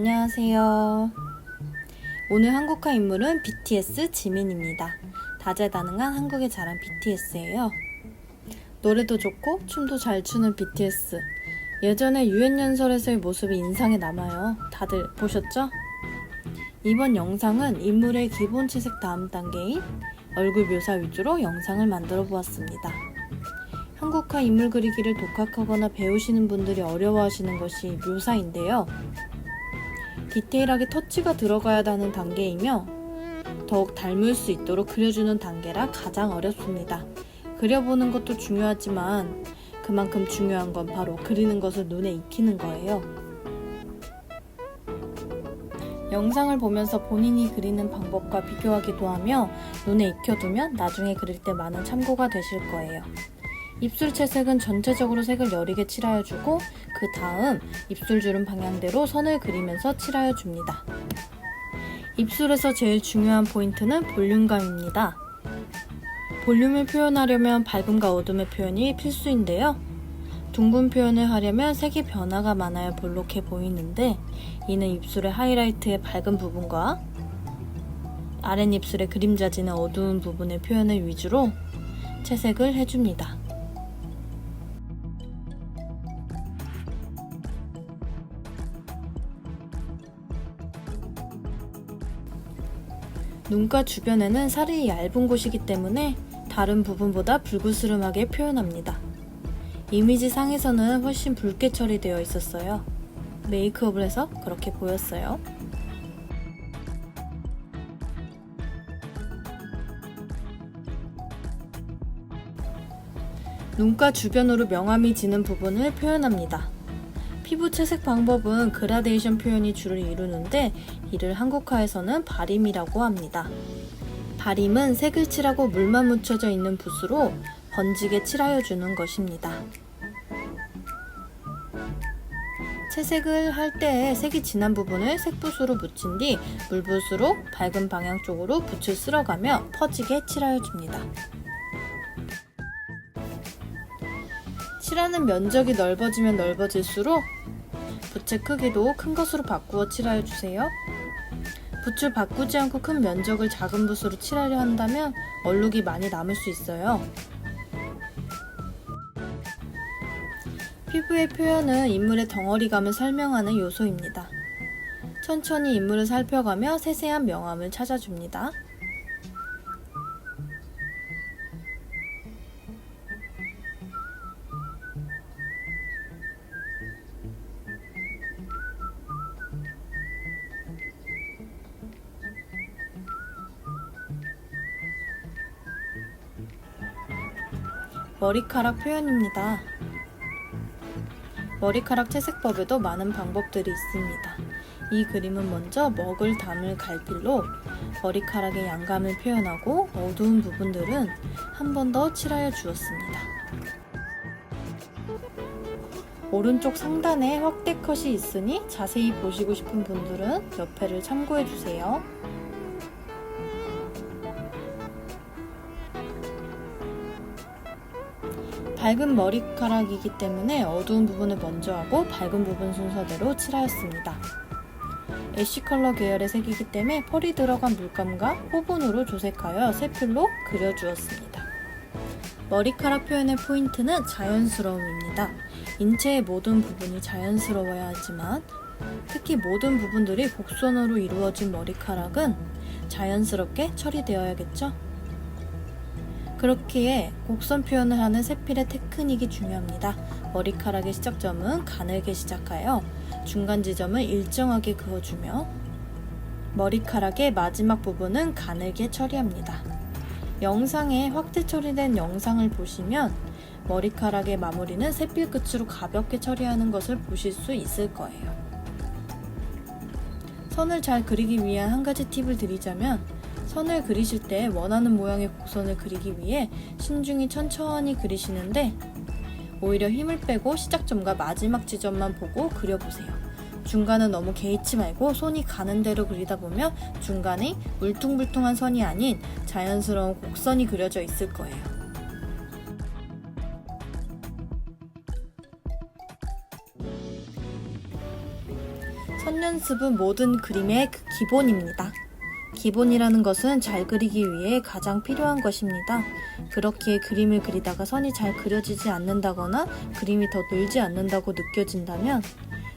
안녕하세요. 오늘 한국화 인물은 BTS 지민입니다. 다재다능한 한국의 자랑 BTS예요. 노래도 좋고 춤도 잘 추는 BTS. 예전에 유엔 연설에서의 모습이 인상에 남아요. 다들 보셨죠? 이번 영상은 인물의 기본 채색 다음 단계인 얼굴 묘사 위주로 영상을 만들어 보았습니다. 한국화 인물 그리기를 독학하거나 배우시는 분들이 어려워하시는 것이 묘사인데요. 디테일하게 터치가 들어가야 하는 단계이며 더욱 닮을 수 있도록 그려주는 단계라 가장 어렵습니다. 그려보는 것도 중요하지만 그만큼 중요한 건 바로 그리는 것을 눈에 익히는 거예요. 영상을 보면서 본인이 그리는 방법과 비교하기도 하며 눈에 익혀두면 나중에 그릴 때 많은 참고가 되실 거예요. 입술 채색은 전체적으로 색을 여리게 칠하여주고 그 다음 입술 주름 방향대로 선을 그리면서 칠하여줍니다. 입술에서 제일 중요한 포인트는 볼륨감입니다. 볼륨을 표현하려면 밝음과 어둠의 표현이 필수인데요. 둥근 표현을 하려면 색의 변화가 많아야 볼록해 보이는데 이는 입술의 하이라이트의 밝은 부분과 아랫입술의 그림자지는 어두운 부분의 표현을 위주로 채색을 해줍니다. 눈가 주변에는 살이 얇은 곳이기 때문에 다른 부분보다 불그스름하게 표현합니다. 이미지 상에서는 훨씬 붉게 처리되어 있었어요. 메이크업을 해서 그렇게 보였어요. 눈가 주변으로 명암이 지는 부분을 표현합니다. 피부 채색 방법은 그라데이션 표현이 주를 이루는데 이를 한국화에서는 바림이라고 합니다. 바림은 색을 칠하고 물만 묻혀져 있는 붓으로 번지게 칠하여 주는 것입니다. 채색을 할때 색이 진한 부분을 색붓으로 묻힌 뒤 물붓으로 밝은 방향 쪽으로 붓을 쓸어가며 퍼지게 칠하여 줍니다. 칠하는 면적이 넓어지면 넓어질수록 붓의 크기도 큰 것으로 바꾸어 칠하여 주세요. 붓을 바꾸지 않고 큰 면적을 작은 붓으로 칠하려 한다면 얼룩이 많이 남을 수 있어요. 피부의 표현은 인물의 덩어리감을 설명하는 요소입니다. 천천히 인물을 살펴가며 세세한 명암을 찾아줍니다. 머리카락 표현입니다. 머리카락 채색법에도 많은 방법들이 있습니다. 이 그림은 먼저 먹을 담을 갈필로 머리카락의 양감을 표현하고 어두운 부분들은 한 번 더 칠하여 주었습니다. 오른쪽 상단에 확대 컷이 있으니 자세히 보시고 싶은 분들은 옆에를 참고해 주세요. 밝은 머리카락이기 때문에 어두운 부분을 먼저 하고 밝은 부분 순서대로 칠하였습니다. 애쉬 컬러 계열의 색이기 때문에 펄이 들어간 물감과 호분으로 조색하여 세필로 그려주었습니다. 머리카락 표현의 포인트는 자연스러움입니다. 인체의 모든 부분이 자연스러워야 하지만 특히 모든 부분들이 곡선으로 이루어진 머리카락은 자연스럽게 처리되어야겠죠? 그렇기에 곡선 표현을 하는 세필의 테크닉이 중요합니다. 머리카락의 시작점은 가늘게 시작하여 중간 지점을 일정하게 그어주며 머리카락의 마지막 부분은 가늘게 처리합니다. 영상에 확대 처리된 영상을 보시면 머리카락의 마무리는 세필 끝으로 가볍게 처리하는 것을 보실 수 있을 거예요. 선을 잘 그리기 위한 한 가지 팁을 드리자면 선을 그리실 때 원하는 모양의 곡선을 그리기 위해 신중히 천천히 그리시는데 오히려 힘을 빼고 시작점과 마지막 지점만 보고 그려보세요. 중간은 너무 개의치 말고 손이 가는 대로 그리다 보면 중간에 울퉁불퉁한 선이 아닌 자연스러운 곡선이 그려져 있을 거예요. 선 연습은 모든 그림의 그 기본입니다. 기본이라는 것은 잘 그리기 위해 가장 필요한 것입니다. 그렇기에 그림을 그리다가 선이 잘 그려지지 않는다거나 그림이 더 늘지 않는다고 느껴진다면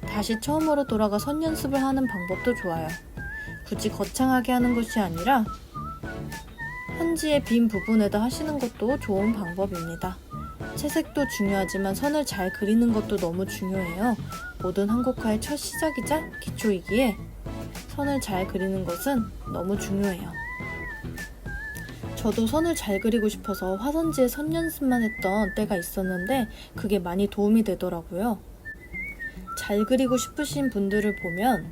다시 처음으로 돌아가 선 연습을 하는 방법도 좋아요. 굳이 거창하게 하는 것이 아니라 현지의 빈 부분에다 하시는 것도 좋은 방법입니다. 채색도 중요하지만 선을 잘 그리는 것도 너무 중요해요. 모든 한국화의 첫 시작이자 기초이기에 선을 잘 그리는 것은 너무 중요해요. 저도 선을 잘 그리고 싶어서 화선지에 선 연습만 했던 때가 있었는데 그게 많이 도움이 되더라고요. 잘 그리고 싶으신 분들을 보면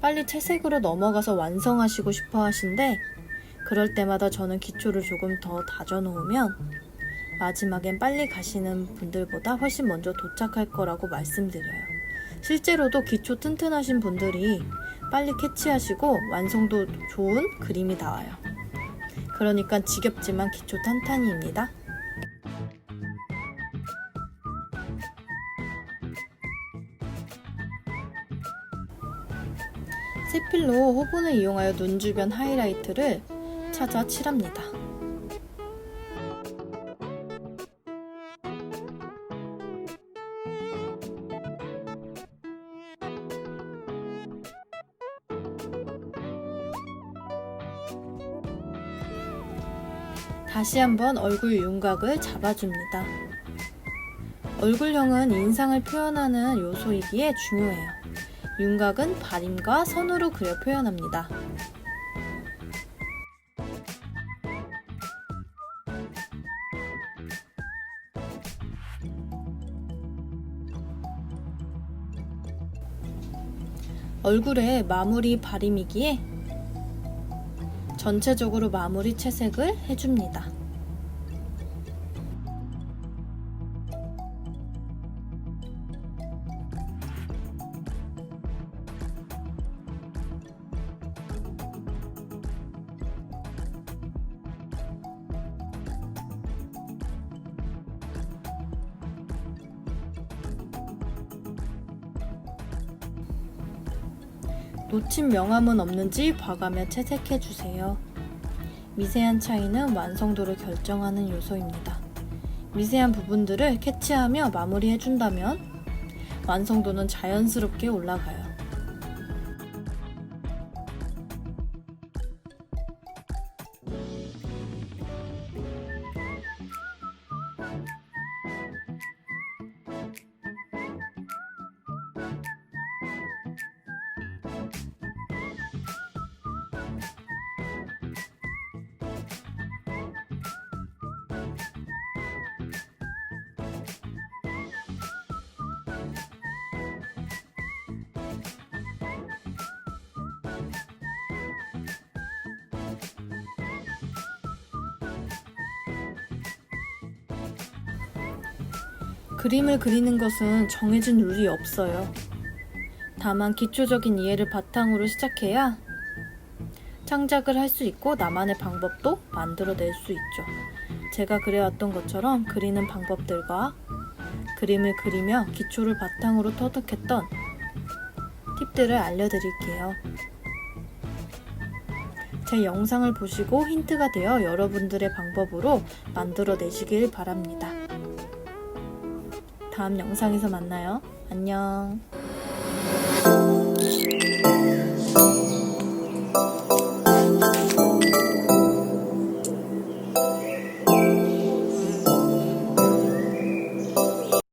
빨리 채색으로 넘어가서 완성하시고 싶어 하신데 그럴 때마다 저는 기초를 조금 더 다져 놓으면 마지막엔 빨리 가시는 분들보다 훨씬 먼저 도착할 거라고 말씀드려요. 실제로도 기초 튼튼하신 분들이 빨리 캐치하시고 완성도 좋은 그림이 나와요. 그러니까 지겹지만 기초 탄탄히입니다. 세필로 호분을 이용하여 눈 주변 하이라이트를 찾아 칠합니다. 다시 한번 얼굴 윤곽을 잡아줍니다. 얼굴형은 인상을 표현하는 요소이기에 중요해요. 윤곽은 발임과 선으로 그려 표현합니다. 얼굴의 마무리 발임이기에 전체적으로 마무리 채색을 해줍니다. 놓친 명암은 없는지 봐가며 채색해 주세요. 미세한 차이는 완성도를 결정하는 요소입니다. 미세한 부분들을 캐치하며 마무리해 준다면 완성도는 자연스럽게 올라가요. 그림을 그리는 것은 정해진 룰이 없어요. 다만 기초적인 이해를 바탕으로 시작해야 창작을 할 수 있고 나만의 방법도 만들어낼 수 있죠. 제가 그려왔던 것처럼 그리는 방법들과 그림을 그리며 기초를 바탕으로 터득했던 팁들을 알려드릴게요. 제 영상을 보시고 힌트가 되어 여러분들의 방법으로 만들어내시길 바랍니다. 다음 영상에서 만나요. 안녕.